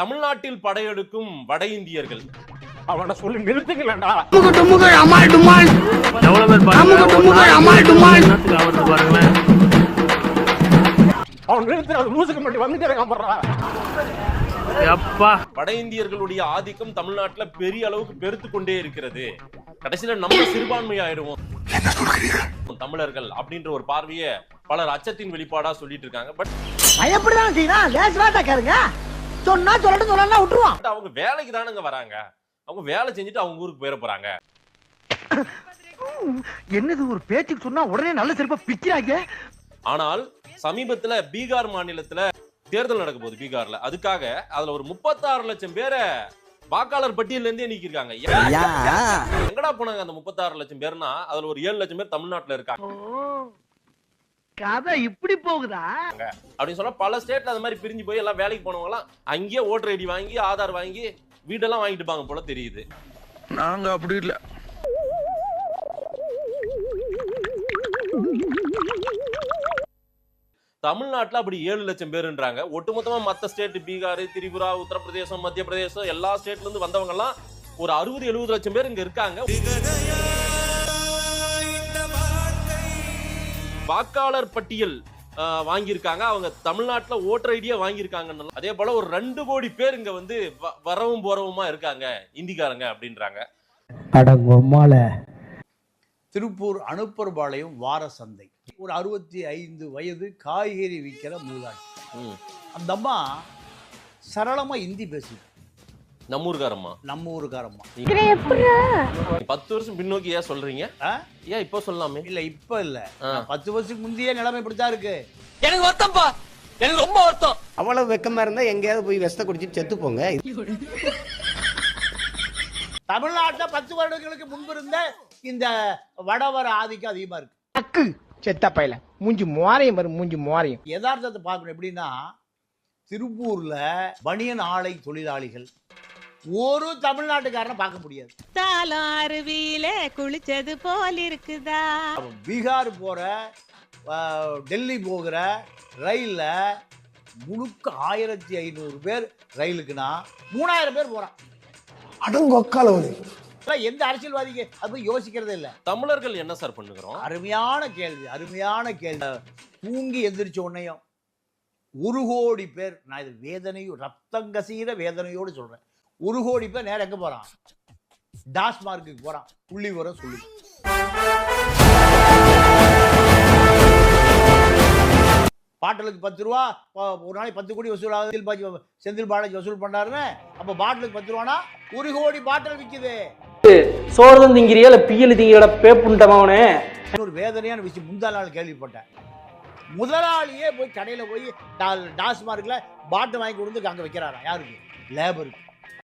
தமிழ்நாட்டில் படையெடுக்கும் வட இந்தியர்கள். அவனை சொல்லி அவன் நிறுத்து அது லூசுக்கு மட்டும் வந்துட்டே இருக்கான் போடுறா அப்பா வட இந்தியர்களுடைய ஆதிக்கம் தமிழ்நாட்டுல பெரிய அளவுக்கு பெருத்து கொண்டே இருக்கிறது. கடைசியில நம்ம சிறுபான்மை ஆயிடுவோம் தமிழர்கள் அப்படின்ற ஒரு பார்வையை பலர் அச்சத்தின் வெளிப்பாடா சொல்லிட்டு இருக்காங்க. பட் பயப்படதான் சொன்னா சொல்லட்டும் சொல்லலாம் விட்டுருவான். அவங்க வேலைக்கு தானங்க வராங்க. அவங்க வேலை செஞ்சுட்டு அவங்க ஊருக்கு போயிட போறாங்க. என்னது ஒரு பேச்சுக்கு சொன்னா உடனே நல்ல சிறப்பா பிக்கிறாங்க ஆனால் சமீபத்துல பீகார் மாநிலத்துல தேர்தல் நடக்க போகுது பீகார்ல. அதுக்காக அதுல ஒரு முப்பத்தாறு லட்சம் பேரை வாக்காளர் பட்டியல்ல இருந்தே நீக்கிருக்காங்க? எங்கடா போனாங்க அந்த முப்பத்தாறு லட்சம் பேர்னா? அதுல ஒரு ஏழு லட்சம் பேர் தமிழ்நாட்டுல இருக்காங்க. கதை இப்படி போகுதா? அப்படின்னு சொன்னா பல ஸ்டேட்ல அந்த மாதிரி பிரிஞ்சு போய் எல்லாம் வேலைக்கு போனவங்க எல்லாம் அங்கேயே ஓட்டர் ஐடி வாங்கி ஆதார் வாங்கி வீடெல்லாம் வாங்கிட்டு இருப்பாங்க போல தெரியுது. நாங்க அப்படி இல்ல. தமிழ்நாட்டுல அப்படி ஏழு லட்சம் பேருன்றாங்க. ஒட்டுமொத்தமா மத்த ஸ்டேட் பீகார் திரிபுரா உத்தரப்பிரதேசம் மத்திய பிரதேசம் எல்லா ஸ்டேட்ல இருந்து வந்தவங்க எல்லாம் ஒரு அறுபது எழுபது லட்சம் பேர் இங்க இருக்காங்க. வாக்காளர் பட்டியல் வாங்கியிருக்காங்க. அவங்க தமிழ்நாட்டுல ஓட்டர் ஐடியா வாங்கியிருக்காங்கன்னு அதே போல ஒரு ரெண்டு கோடி பேர் இங்க வந்து வ- வரவும் போறவுமா இருக்காங்க. இந்திக்காரங்க அப்படின்றாங்க. திருப்பூர் அனுப்பர்பாளையம் வார சந்தை. ஒரு அறுபத்தி ஐந்து வயது காய்கறி விற்கிற மூதாட்டி. அந்த அம்மா சரளமா ஹிந்தி பேசுது. நம்ம ஊருக்காரம்மா. நம்ம ஊருக்காரம்மா. பத்து வருஷம் பின்னோக்கி ஏன் சொல்றீங்க? ஏன் இப்போ சொல்லாமே? இல்ல இப்ப இல்ல. பத்து வருஷத்துக்கு முந்தைய நிலைமை இப்படித்தான் இருக்கு. எனக்கு வருத்தம்ப்பா எனக்கு ரொம்ப வருத்தம். அவ்வளவு வெக்கமா இருந்தா எங்கேயாவது போய் விஷத்தை குடிச்சிட்டு செத்து போங்க. தமிழ்நாட்டுல பத்து வருடங்களுக்கு முன்பு இருந்த இந்த வடவர ஆதிக்கம் அதிகமா இருக்கு. அக்கு செத்த பையல. மூஞ்சி மோரையும் வரும் மூஞ்சி மோரையும் யதார்த்தத்தை பார்க்கணும் எப்படின்னா திருப்பூர்ல பனியன் ஆலை தொழிலாளிகள் ஒரு தமிழ்நாட்டுக்காரனை பார்க்க முடியாது. தாளம் அருவியில குளிச்சது போல் இருக்குதா பீகார் போற டெல்லி போகிற ரயில்ல முழுக்க ஆயிரத்தி ஐநூறு பேர் ரயிலுக்குன்னா மூணாயிரம் பேர் போறான். அடங்கொக்காலவது இதெல்லாம் எந்த அரசியல்வாதிக்கு அது போய் யோசிக்கிறதே இல்ல. தமிழர்கள் என்ன சார் பண்ணுகிறோம்? அருமையான கேள்வி அருமையான கேள்வி. தூங்கி எந்திரிச்ச உடனேயும் ஒரு கோடி பேர் நான் இது வேதனையும் ரத்தம் கசீர வேதனையோடு சொல்றேன். ஒரு கோடி பேர் நேரம் எங்க போறான்? டாஸ்மார்க்குக்கு போறான். புள்ளி வர சொல்லி. பாட்டிலுக்கு பத்து ரூபா ப- ஒரு நாளைக்கு பத்து கோடி வசூல் ஆகுது. பாலாஜி செந்தில் பாலாஜி வசூல் பண்றாருன்னு அப்ப பாட்டிலுக்கு பத்து ரூபானா ஒரு கோடி பாட்டில் விக்குது. சோறுதான் திங்கிறியா இல்ல பியல் திங்கிறட பேப்புண்டமாவனே ஒரு வேதனையான விஷயம் முந்தா நாள் கேள்விப்பட்டேன். முதலாளியே போய் கடையில் போய் டா- டாஸ்மார்க்ல பாட்டு வாங்கி கொண்டு வந்து அங்கே வைக்கிறாராம். யாருக்கு? லேபருக்கு.